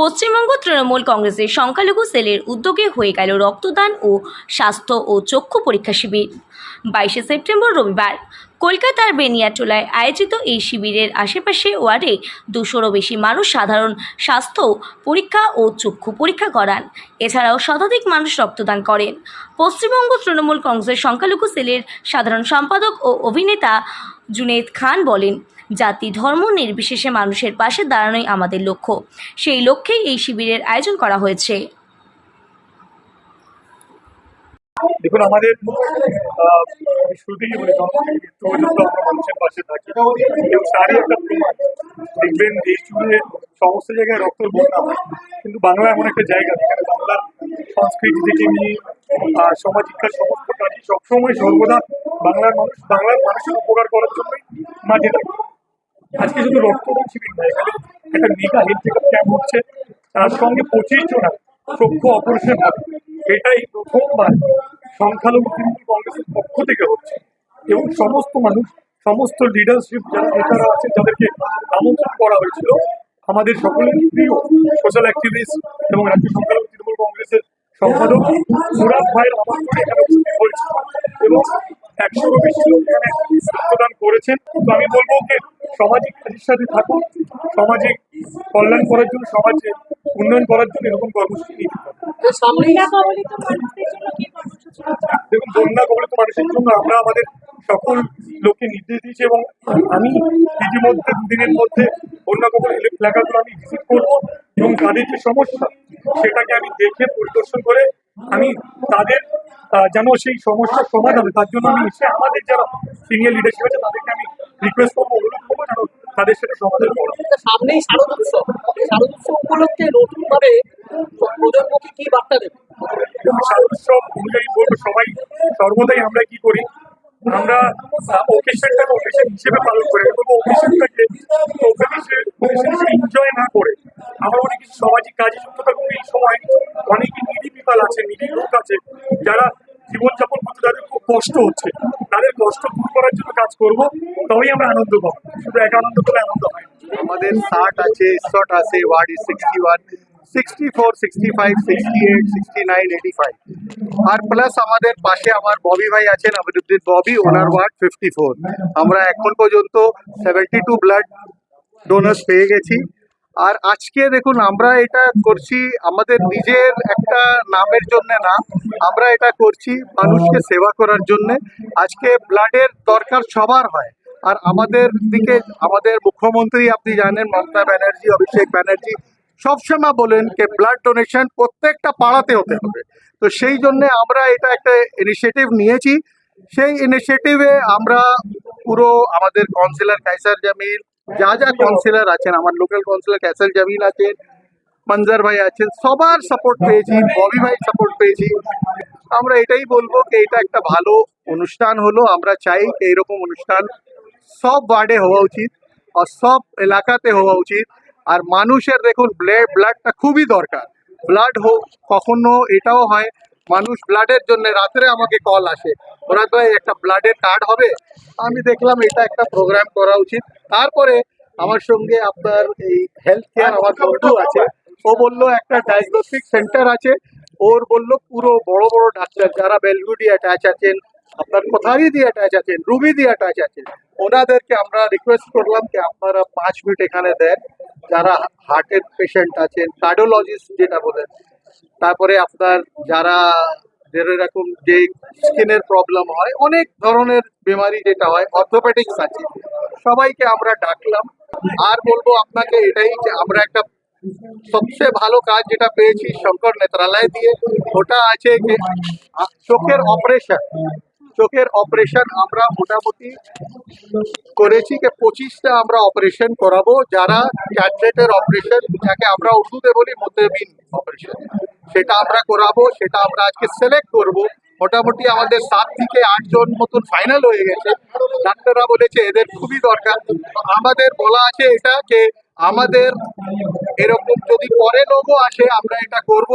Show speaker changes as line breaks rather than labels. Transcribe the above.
পশ্চিমবঙ্গ তৃণমূল কংগ্রেসের সংখ্যালঘু সেলের উদ্যোগে হয়ে গেল রক্তদান ও স্বাস্থ্য ও চক্ষু পরীক্ষা শিবির। বাইশে সেপ্টেম্বর রবিবার কলকাতার বেনিয়াটোলায় আয়োজিত এই শিবিরের আশেপাশে ওয়ার্ডে দুশোরও বেশি মানুষ সাধারণ স্বাস্থ্য পরীক্ষা ও চক্ষু পরীক্ষা করান। এছাড়াও শতাধিক মানুষ রক্তদান করেন। পশ্চিমবঙ্গ তৃণমূল কংগ্রেসের সংখ্যালঘু সেলের সাধারণ সম্পাদক ও অভিনেতা জুনেদ খান বলেন জাতি, ধর্ম নির্বিশেষে মানুষের পাশে দাঁড়ানোই আমাদের লক্ষ্য। সেই লক্ষ্যেই এই শিবিরের আয়োজন করা হয়েছে।
দেখুন, আমাদের দেখবেন সমস্ত জায়গায়। কিন্তু বাংলা এমন একটা জায়গা, যেখানে বাংলার সংস্কৃতি থেকে নিয়ে সমাজ শিক্ষার সমস্ত সবসময় সর্বদা বাংলার মানুষ, বাংলার মানুষের উপকার করার জন্যই মাঝে থাকে। আজকে শুধু রক্তদান শিবির নয় এখানে একটা মেগা হেলথ চেক ক্যাম্প হচ্ছে, তার সঙ্গে পঁচিশ জনের চক্ষু অপারেশন হবে এটাই প্রথমবার সংখ্যালঘু তৃণমূল কংগ্রেসের পক্ষ থেকে হচ্ছে। এবং সমস্ত মানুষ, সমস্ত লিডারশিপ যারা নেতারা আছেন যাদেরকে আমন্ত্রণ করা হয়েছিল। আমাদের সকলের প্রিয় সোশ্যাল অ্যাক্টিভিস্ট এবং রাজ্য সংখ্যালঘু তৃণমূল কংগ্রেসের সম্পাদক মুরাদ ভাইয়ের আমন্ত্রণে এখানে উপস্থিত এবং একশোরও বেশি লোক এখানে রক্তদান করেছেন। তো আমি বলব যে সামাজিক কাজের সাথে থাকুন সামাজিক কল্যাণ করার জন্য সমাজে উন্নয়ন করার জন্য এরকম কর্মসূচি নিতে দেখুন বন্যা কবলিত মানুষের জন্য আমরা আমাদের সকল লোককে নির্দেশ দিয়েছি এবং আমি ইতিমধ্যে দুদিনের মধ্যে বন্যা কবল এলাকাগুলো আমি ভিজিট করব এবং তাদের যে সমস্যা সেটাকে আমি দেখে পরিদর্শন করে আমি তাদের যেন সেই সমস্যার সমাধান তার জন্য আমি এসে আমাদের যারা সিনিয়র লিডারশিপ আছে তাদেরকে আমি রিকোয়েস্ট করব অনুরোধ করব যেন তাদের সাথে সমাধান করো
সামনেই শারদোৎসব। শারদোৎসব উপলক্ষে নতুন ভাবে প্রজন্মকে কি বার্তা দেবে?
উৎসব অনুযায়ী বলব সবাই সর্বদাই আমরা কি করি? আমরা ওকেশনটাকে ওকেশন হিসেবে পালন করি। ওকেশনটাকে ওকেশন এনজয় না করে আমরা অনেক কিছু সামাজিক কাজে যুক্ত থাকব এই সময় অনেক নিডি পিপাল আছে নিডি লোক আছে যারা কষ্ট হচ্ছে। তাদের কষ্ট দূর করার জন্য কাজ করব, তবেই আমরা আনন্দ পাবো। শুধু এক আনন্দ পেলে আনন্দ হয়।
আমাদের ষাট আছে একষট আছে, ward sixty one sixty four sixty five sixty eight sixty nine eighty five আর প্লাস আমাদের পাশে আমার ববি ভাই আছেন, আমিরুদ্দিন ববি, ওনার ওয়ার্ড ফিফটি ফোর আমরা এখন পর্যন্ত সেভেন্টি টু ব্লাড ডোনার্স পেয়ে গেছি। আর আজকে দেখুন, আমরা এটা করছি, আমাদের নিজের একটা নামের জন্য না, আমরা এটা করছি মানুষকে সেবা করার জন্য। আজকে ব্লাডের দরকার সবার হয়। আর আমাদের দিকে, আমাদের মুখ্যমন্ত্রী আপনি জানেন, মমতা ব্যানার্জি, অভিষেক ব্যানার্জি, সবসময় বলেন যে ব্লাড ডোনেশন প্রত্যেকটা পাড়াতে হতে হবে। তো সেই জন্য আমরা এটা একটা ইনিশিয়েটিভ নিয়েছি। সেই ইনিশিয়েটিভে আমরা পুরো আমাদের কাউন্সিলর কাইসার জামিল যা যা কাউন্সিলর আছেন আমার লোকাল কাউন্সিলর কাইসার জামিল আছেন মঞ্জার ভাই আছেন সবার সাপোর্ট পেয়েছি ববি ভাই সাপোর্ট পেয়েছি আমরা এটাই বলব যে এটা একটা ভালো অনুষ্ঠান হলো আমরা চাই যে এরকম অনুষ্ঠান সব ওয়ার্ডে হওয়া উচিত আর সব এলাকাতে হওয়া উচিত আর মানুষের দেখুন ব্লাড ব্লাডটা খুবই দরকার ব্লাড হোক কখনো এটাও হয় মানুষ ব্লাডের জন্য রাত্রে আমাকে কল আসে। ওরা তো একটা ব্লাডের কার্ড হবে? আমি দেখলাম এটা একটা প্রোগ্রাম করা উচিত। তারপরে আমার সঙ্গে আপনার এই হেলথ কেয়ার আমার বন্ধু আছে। ও বলল, একটা ডায়াগনস্টিক সেন্টার আছে। ওর বলল, পুরো বড় বড় ডাক্তার যারা বেলগুডি অ্যাটাচ আছেন, আপনার কোথারি দিয়ে অ্যাটাচ আছেন, রুবি দিয়ে অ্যাটাচ আছেন, ওনাদেরকে আমরা রিকোয়েস্ট করলাম যে আপনারা পাঁচ মিনিট এখানে দেন। যারা হার্টের পেশেন্ট আছেন কার্ডিওলজিস্ট যেটা বলেন তারপরে আপনার যারা যেরকম যে স্কিনের প্রবলেম হয়, অনেক ধরনের বেমারি যেটা হয় অর্থোপেডিক্স আছে সবাইকে আমরা ডাকলাম। আর বলব আপনাকে এটাই যে আমরা একটা সবচেয়ে ভালো কাজ যেটা পেয়েছি শঙ্কর নেত্রালয় দিয়ে, ওটা আছে যে চোখের অপারেশন চোখের অপারেশন আমরা মোটামুটি করেছি যে পঁচিশটা আমরা অপারেশন করাবো। যারা ক্যাটলেটের অপারেশন যাকে আমরা উর্দুতে বলি মোতেবিন অপারেশন সেটা আমরা করাবো, সেটা আমরা আজকে সিলেক্ট করব। মোটামুটি আমাদের সাত থেকে আটজন মতন ফাইনাল হয়ে গেছে। ডাক্তাররা বলেছে এদের খুবই দরকার। আমাদের বলা আছে এটা যে আমাদের এরকম যদি পরে লোকও আসে, আমরা এটা করব।